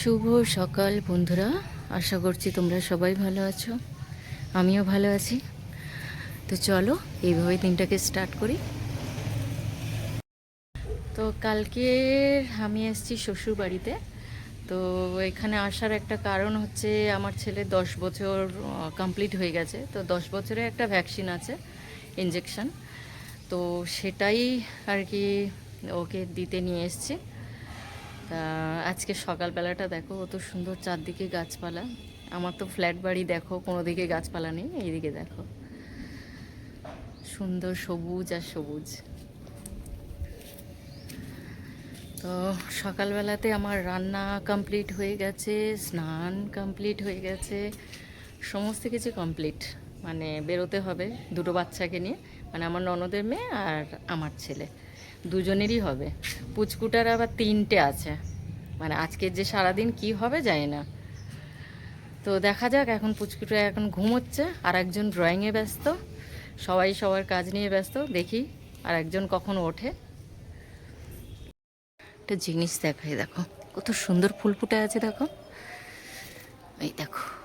শুভ সকাল, বন্ধুরা। আশা করছি তোমরা সবাই ভালো আছো। আমিও ভালো আছি। তো চলো এইভাবে দিনটাকে স্টার্ট করি। তো কালকে আমি এসেছি শ্বশুর বাড়িতে। তো এখানে আসার একটা কারণ হচ্ছে, আমার ছেলে দশ বছর কমপ্লিট হয়ে গেছে। তো দশ বছরে একটা ভ্যাকসিন আছে ইঞ্জেকশন তো সেটাই আর কি ওকে দিতে নিয়ে এসেছি। তা আজকে সকালবেলাটা দেখো, কত সুন্দর চারদিকে গাছপালা। আমার তো ফ্ল্যাট বাড়ি দেখো, কোনো দিকে গাছপালা নেই, এইদিকে দেখো। সুন্দর সবুজ আর সবুজ। তো সকালবেলাতে আমার রান্না কমপ্লিট হয়ে গেছে, স্নান কমপ্লিট হয়ে গেছে, সমস্ত কিছু কমপ্লিট মানে বেরোতে হবে দুটো বাচ্চাকে নিয়ে মানে আমার ননদের মেয়ে আর আমার ছেলে। দুজনেরই হবে। পুচকুটার আবার তিনটে আছে। মানে আজকের যে সারাদিন কি হবে জানি না। তো দেখা যাক, এখন পুচকুটা এখন ঘুমোচ্ছে আর একজন ড্রয়িংয়ে ব্যস্ত। সবাই সবার কাজ নিয়ে ব্যস্ত। দেখি আর একজন কখন ওঠে। একটা জিনিস দেখাই, দেখো। কত সুন্দর ফুল ফুটে আছে, দেখো। এই দেখো।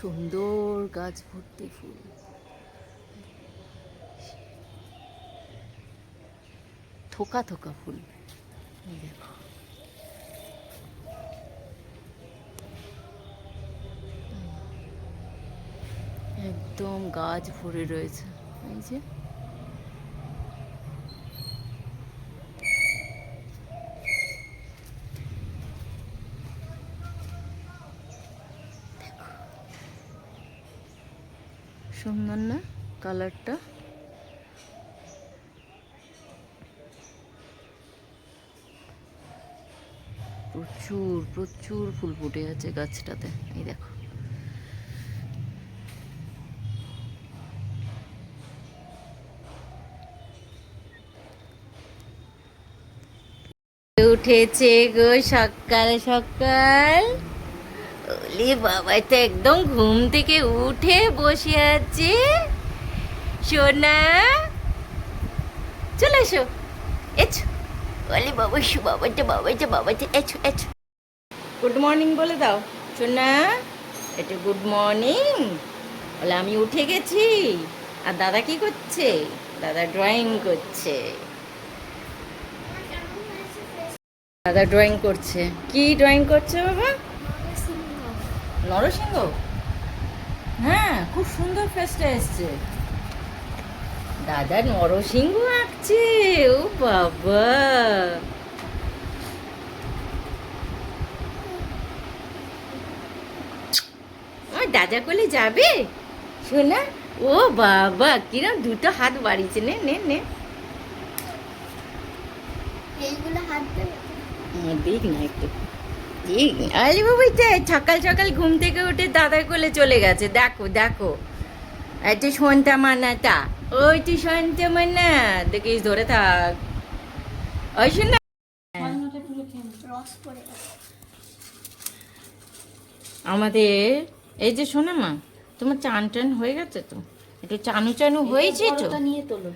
সুন্দর গাছ ভর্তি ফুল। থোকা থোকা ফুল। দেখো। একদম গাছ ভরে রয়েছে। এই যে সুন্দর না কালারটা? প্রচুর প্রচুর ফুল ফুটে আছে গাছটাতে। এই দেখো। উঠেছে গো সকাল সকাল। ওলি বাবা তো একদম ঘুম থেকে উঠে বসে আছে। সোনা, চলে এসো। এছো। ওলি বাবা শু বাবাটা বাবাটা বাবাটা এছো এছো। গুড মর্নিং বলে দাও। সোনা, এটা গুড মর্নিং বলে, আমি উঠে গেছি। আর দাদা কি করছে? দাদা ড্রয়িং করছে। দাদা ড্রয়িং করছে। কি ড্রয়িং করছে বাবা? নরসিংহ? হ্যাঁ খুব সুন্দর ফেসটা এসছে। দাদা নরসিংহ আঁকছে। ও বাবা। আমার দাদা কোলে যাবে? শোনা ও বাবা কিরম দুটো হাত বাড়িয়েছে। নে নে নে। এইগুলো হাত দেবে। হুম, না একটু। না। আরে বাবাই সকাল সকাল ঘুম থেকে উঠে দাদার কোলে চলে গেছে। দেখো দেখো। একটু সন্তা মানাটা ওই তুই সন্তা মানা দেখিস ধরে থাক। ওই শোন আমাদের এই যে শোনো মা তোমার চান টান হয়ে গেছে তো? একটু চানু চানু হয়েছে তো? নিয়ে তোলো।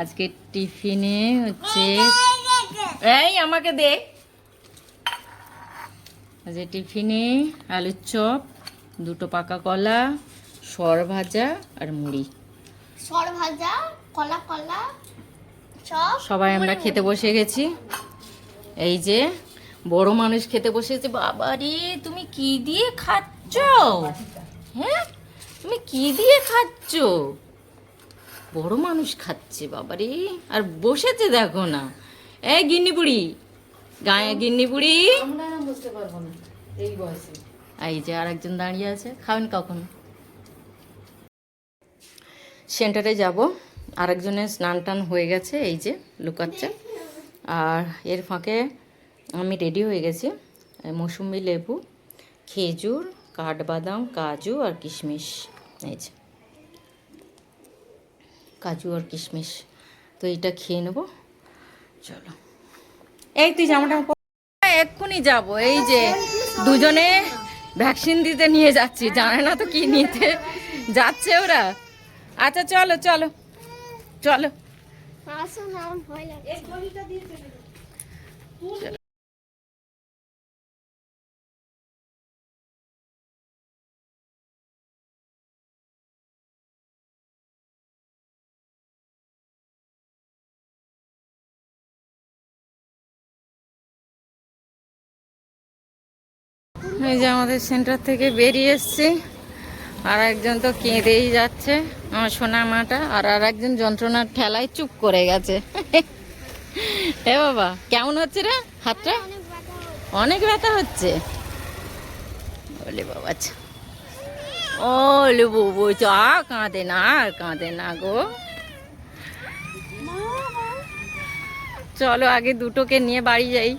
আজকে টিফিনে হচ্ছে এই আমাকে দে। আজকে টিফিনে আলুর চপ দুটো পাকা কলা সর ভাজা আর মুড়ি। সর ভাজা কলা কলা চপ সবাই আমরা খেতে বসে গেছি। এই যে বড় মানুষ খেতে বসেছে বাবা রে তুমি কি দিয়ে খাচ্ছ? হ্যাঁ? তুমি কি দিয়ে খাচ্ছ? বড় মানুষ খাচ্ছে বাবা রে। আর বসেছে দেখো না। এ গিন্নি বুড়ি গায়ে গিন্নি বুড়ি আমরা বুঝতে পারব না এই বয়সে। এই যে আরেকজন দাঁড়িয়ে আছে খাবেন কখন? সেন্টারে যাব আরেকজনের স্নান টান হয়ে গেছে এই যে লুকাচ্ছে। আর এর ফাঁকে আমি রেডি হয়ে গেছি এই মৌসুমি লেবু খেজুর কাঠবাদাম কাজু আর কিশমিশ এই যে। কাজু আর কিশমিশ তো এইটা খেয়ে নেব। চলো। এই তুই জামাটা এক্ষুনি যাব। এই যে দুজনে ভ্যাকসিন দিতে নিয়ে যাচ্ছি। জানে না তো কি নিতে যাচ্ছে ওরা। আচ্ছা চলো চলো চলো। আসো এই যে আমাদের সেন্টার থেকে বেরিয়ে এসছি। আর একজন তো কেঁদেই যাচ্ছে, আমার সোনা মাটা আর আর একজন যন্ত্রণার ঠেলায় চুপ করে গেছে। এ বাবা, কেমন হচ্ছে রে হাতটা? অনেক ব্যথা হচ্ছে। বলে বাবা ও লে বুবু, চা কাঁদে না আর কাঁদে না গো। চলো আগে দুটোকে নিয়ে বাড়ি যাই।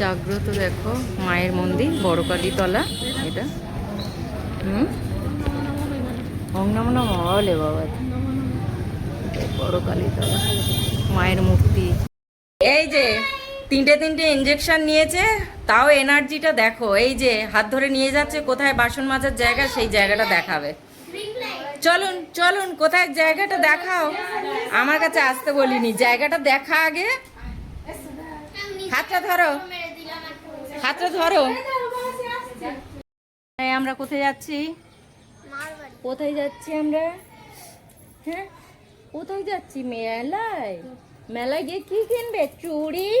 জাগ্রত দেখো, মায়ের মন্দির বড়কালী তলা এটা। হুম? ওম নম নম বলে বাবা। বড় কালীতলা মায়ের মূর্তি। এই যে, তিনটে তিনটে ইঞ্জেকশন নিয়েছে, তাও এনার্জিটা দেখো। এই যে, হাত ধরে নিয়ে যাচ্ছে, কোথায় বাসন মাজার জায়গা, সেই জায়গাটা দেখাবে। চলুন চলুন, কোথায় জায়গাটা দেখাও? আমার কাছে আসতে বলিনি। জায়গাটা দেখা আগে ধরো। হাতটা ধরো। আমরা কোথায় যাচ্ছি? কোথায় যাচ্ছি আমরা? হ্যাঁ? কোথায় যাচ্ছি? মেলায়। মেলায় গিয়ে কি কিনবে? চুড়ি?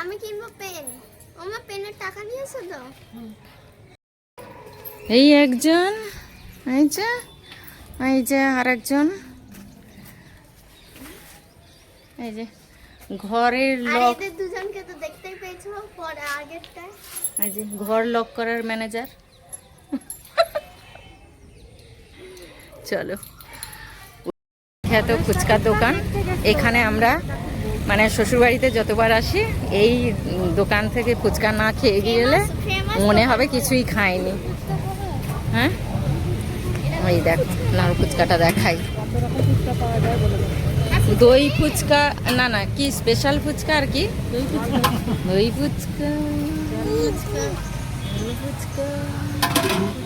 আমি কিনবো পেন। আমার পেনের টাকা নিয়েছো তো? এই একজন এই যে এই যে আর একজন এই যে। ঘরের লক দুজনকে তো দেখতেই পেয়েছ পরে আগেরটায়। এই যে ঘর লক করার ম্যানেজার চলো। খ্যাত ফুচকার দোকান। এখানে আমরা মানে শ্বশুরবাড়িতে যতবার আসি এই দোকান থেকে ফুচকা না খেয়ে গেলে মনে হবে কিছুই খাইনি। হ্যাঁ? ওই দেখ নাড়ু ফুচকাটা দেখাই। দই ফুচকা, না না, কি স্পেশাল ফুচকা আর কি? দই ফুচকা। দই ফুচকা।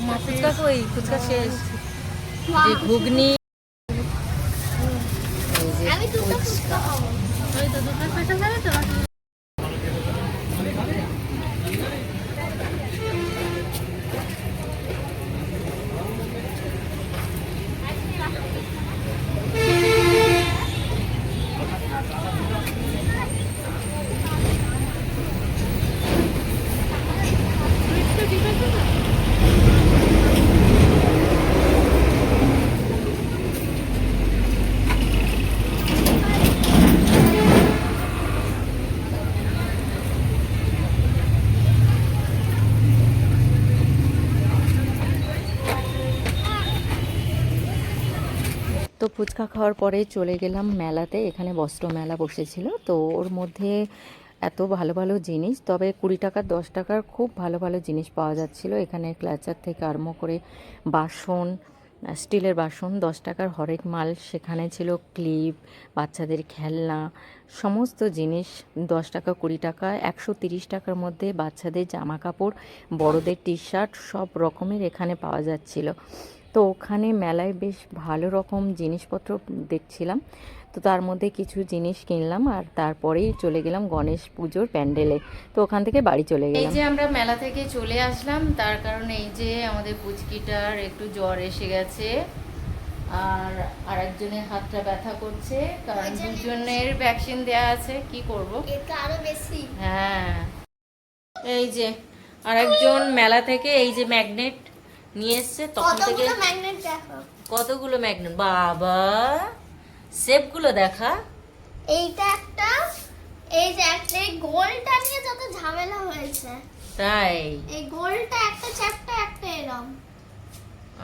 মা ফুচকা কই? ফুচকা শেষ। ঘুগনি এই যে আমি দুটো ফুচকা খাব ওই তো দুটো পেটে যাবে তো তো ফুচকা খাওয়ার পরে চলে গেলাম মেলাতে। এখানে বস্ত্র মেলা বসেছিল। তো ওর মধ্যে এত ভালো ভালো জিনিস, তবে কুড়ি টাকার দশ টাকার খুব ভালো ভালো জিনিস পাওয়া যাচ্ছিল। এখানে ক্লাচার থেকে আরম্ভ করে বাসন, স্টিলের বাসন, দশ টাকার হরেক মাল সেখানে ছিল। ক্লিপ, বাচ্চাদের খেলনা, সমস্ত জিনিস দশ টাকা, কুড়ি টাকা, একশো তিরিশ টাকার মধ্যে বাচ্চাদের জামা কাপড়, বড়দের টি শার্ট সব রকমের এখানে পাওয়া যাচ্ছিল। তো ওখানে মেলায় বেশ ভালো রকম জিনিসপত্র দেখছিলাম। তো তার মধ্যে কিছু জিনিস কিনলাম আর তারপরেই চলে গেলাম গণেশ পুজোর প্যান্ডেলে। তো ওখান থেকে বাড়ি চলে গেলাম। এই যে আমরা মেলা থেকে চলে আসলাম তার কারণে এই যে আমাদের পুচকিটার একটু জ্বর এসে গেছে আর আরেকজনের হাতটা ব্যথা করছে কারণ দুজনের ভ্যাকসিন দেয়া আছে কি করব? এটা আরও বেশি। হ্যাঁ। এই যে আরেকজন মেলা থেকে এই যে ম্যাগনেট নিয়ে এসছে তখন থেকে কতগুলো ম্যাগনেট দেখো? কতগুলো ম্যাগনেট বাবা শেপগুলো দেখা। এইটা একটা এই যে একটা গোলটা নিয়ে যত ঝামেলা হয়েছে। তাই? এই গোলটা একটা চ্যাপ্টা একটা এরম।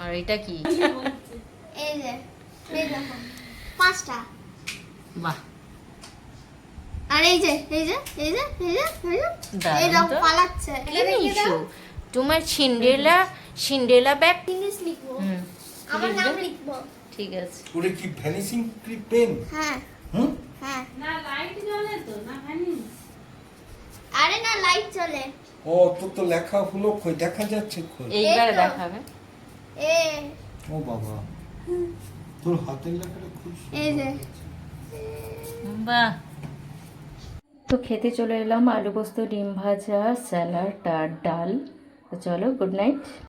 আর এটা কি? এই যে পাঁচটা। বাহ। আর এই যে এই যে এই যে এই যে এই যে দারুণ এই দেখো তো। পালাচ্ছে। তোমার সিন্ডেলা সিন্ডেলা ব্যাগ। ইংলিশ লিখব। আমার নাম লিখব। ঠিক আছে। ওটা কি ভ্যানিশিং ক্রিপ পেন? হ্যাঁ। হুম? হ্যাঁ। না লাইট জ্বলে তো না খানি আরে না লাইট চলে ও তোর তো লেখা হলো কই দেখা যাচ্ছে কই এইবার দেখাবে। এ। ও বাবা। তোর হাতের লেখাটা খুব এই যে। বাহ। তো খেতে চলে এলাম আলু পোস্ত ডিম ভাজা স্যালাড আর ডাল। তো চলো গুড নাইট